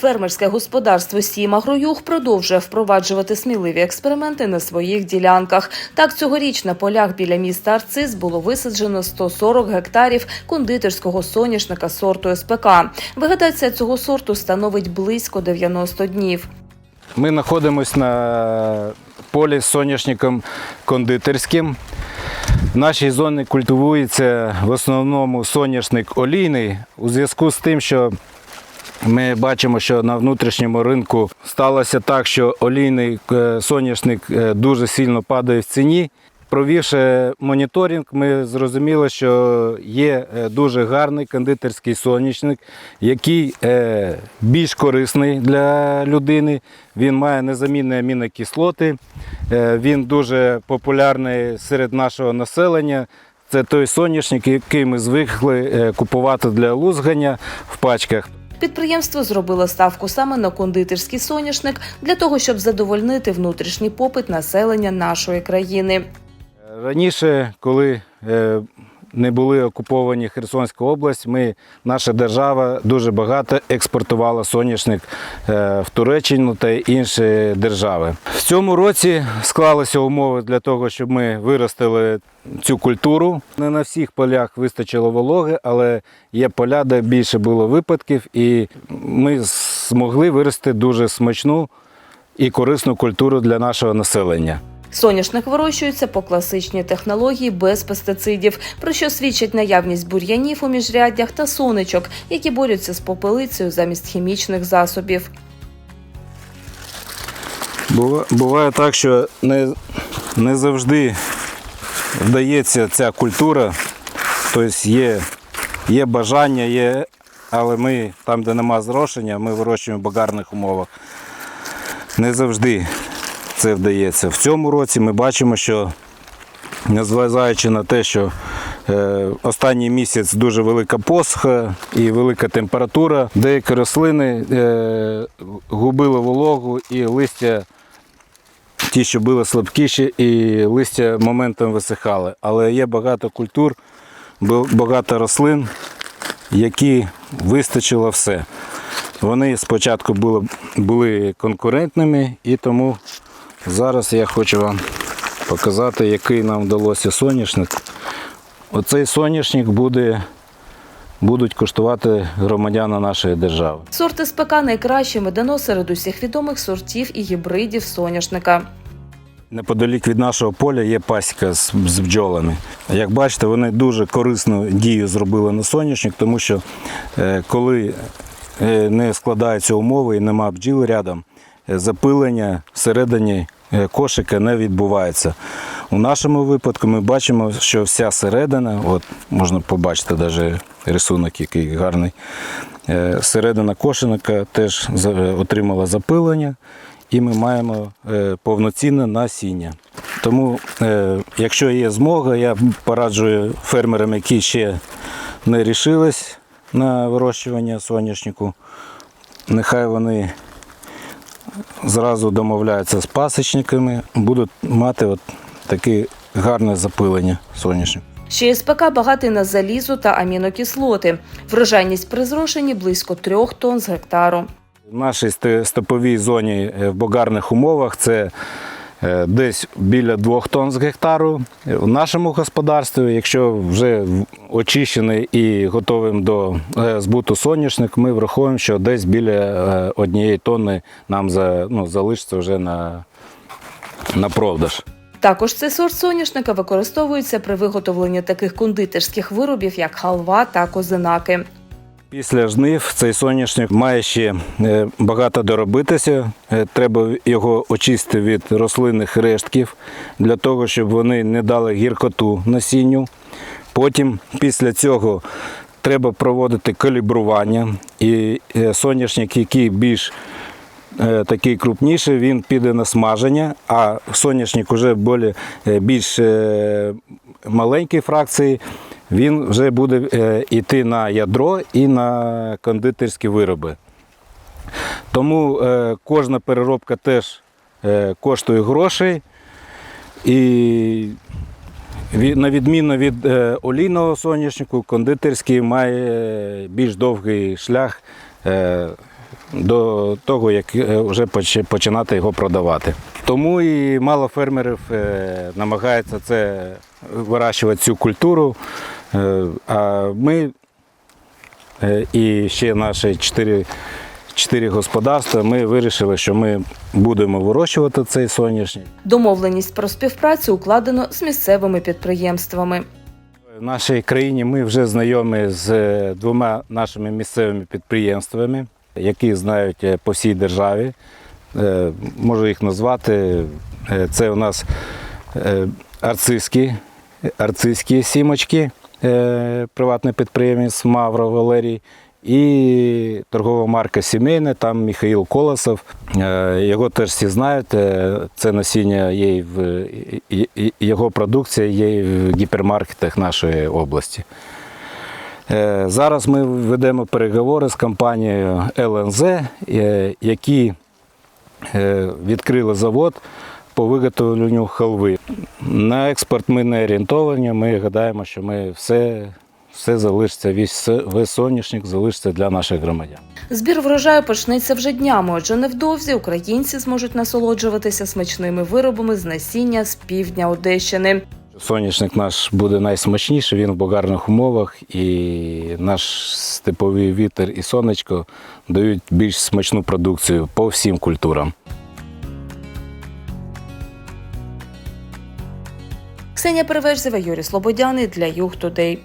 Фермерське господарство Сім Агроюг продовжує впроваджувати сміливі експерименти на своїх ділянках. Так, цьогоріч на полях біля міста Арцис було висаджено 140 гектарів кондитерського соняшника сорту СПК. Вегетація цього сорту становить близько 90 днів. Ми знаходимося на полі з соняшником кондитерським. В нашій зоні культивується в основному соняшник олійний у зв'язку з тим, що ми бачимо, що на внутрішньому ринку сталося так, що олійний е, соняшник е, дуже сильно падає в ціні. Провівши моніторинг, ми зрозуміли, що є е, дуже гарний кондитерський соняшник, який більш корисний для людини. Він має незамінні амінокислоти, він дуже популярний серед нашого населення. Це той соняшник, який ми звикли купувати для лузгання в пачках. Підприємство зробило ставку саме на кондитерський соняшник для того, щоб задовольнити внутрішній попит населення нашої країни. Раніше, коли е, не були окуповані Херсонська область, ми, наша держава дуже багато експортувала соняшник е, в Туреччину та інші держави. В цьому році склалися умови для того, щоб ми виростили цю культуру. Не на всіх полях вистачило вологи, але є поля, де більше було випадків, і ми змогли вирости дуже смачну і корисну культуру для нашого населення. Соняшник вирощується по класичній технології без пестицидів, про що свідчить наявність бур'янів у міжряддях та сонечок, які борються з попелицею замість хімічних засобів. Буває так, що не, не завжди вдається ця культура. Тобто є, є бажання, є, але ми там, де нема зрошення, ми вирощуємо в багарних умовах. Не завжди це вдається. В цьому році ми бачимо, що незважаючи на те, що е, останній місяць дуже велика посуха і велика температура, деякі рослини е, губили вологу і листя, ті, що були слабкіші, і листя моментом висихали. Але є багато культур, багато рослин, які вистачило все. Вони спочатку були конкурентними, і тому зараз я хочу вам показати, який нам вдалося соняшник. Оцей соняшник буде, будуть коштувати громадяни нашої держави. Сорт СПК найкраще медано серед усіх відомих сортів і гібридів соняшника. Неподалік від нашого поля є пасіка з, з бджолами. Як бачите, вони дуже корисну дію зробили на соняшник, тому що е, коли е, не складаються умови і нема бджіл рядом, е, запилення всередині кошика не відбувається. У нашому випадку ми бачимо, що вся середина, от можна побачити навіть рисунок, який гарний. е, Середина кошеника теж е, отримала запилення і ми маємо е, повноцінне насіння. Тому, е, якщо є змога, я пораджую фермерам, які ще не рішились на вирощування соняшнику, нехай вони зразу домовляються з пасічниками, будуть мати от таке гарне запилення сонячне. Ще СПК багатий на залізо та амінокислоти. Врожайність при зрошенні близько трьох тонн з гектару. В нашій стоповій зоні е, в богарних умовах це десь біля 2 тонн з гектару. В нашому господарстві, якщо вже очищений і готовим до е, збуту соняшник, ми враховуємо, що десь біля е, однієї тонни нам за, ну, залишиться вже на, на продаж. Також цей сорт соняшника використовується при виготовленні таких кондитерських виробів, як халва та козинаки. Після жнив цей соняшник має ще е, багато доробитися. Е, Треба його очистити від рослинних рештків для того, щоб вони не дали гіркоту насінню. Потім після цього треба проводити калібрування. І е, соняшник, який більш такий крупніший, він піде на смаження, а соняшник вже більш маленькій фракції, він вже буде е, йти на ядро і на кондитерські вироби. Тому е, кожна переробка теж е, коштує грошей. І на відміну від е, олійного соняшнику, кондитерський має більш довгий шлях е, до того, як е, вже починати його продавати. Тому і мало фермерів е, намагаються це вирощувати цю культуру. Е, А ми е, і ще наші чотири, чотири господарства, ми вирішили, що ми будемо вирощувати цей соняшник. Домовленість про співпрацю укладено з місцевими підприємствами. В нашій країні ми вже знайомі з е, двома нашими місцевими підприємствами, які знають по всій державі. Можу їх назвати. Це у нас арцизькі, арцизькі сімочки, приватний підприємець Мавро Валерій. І торгова марка сімейна, там Михаїл Колосов. Е, Його теж всі знають. Е, Це насіння є в його продукція є в гіпермаркетах нашої області. Е, Зараз ми ведемо переговори з компанією ЛНЗ, е, які е, відкрили завод по виготовленню халви. На експорт ми не орієнтовані. Ми гадаємо, що ми все, все залишиться, весь, весь соняшник залишиться для наших громадян. Збір врожаю почнеться вже днями, отже невдовзі українці зможуть насолоджуватися смачними виробами з насіння з півдня Одещини. Соняшник наш буде найсмачніший, він в богарних умовах, і наш степовий вітер і сонечко дають більш смачну продукцію по всім культурам. Ксенія Переверзєва, Юрій Слободяний для Юг Тудей.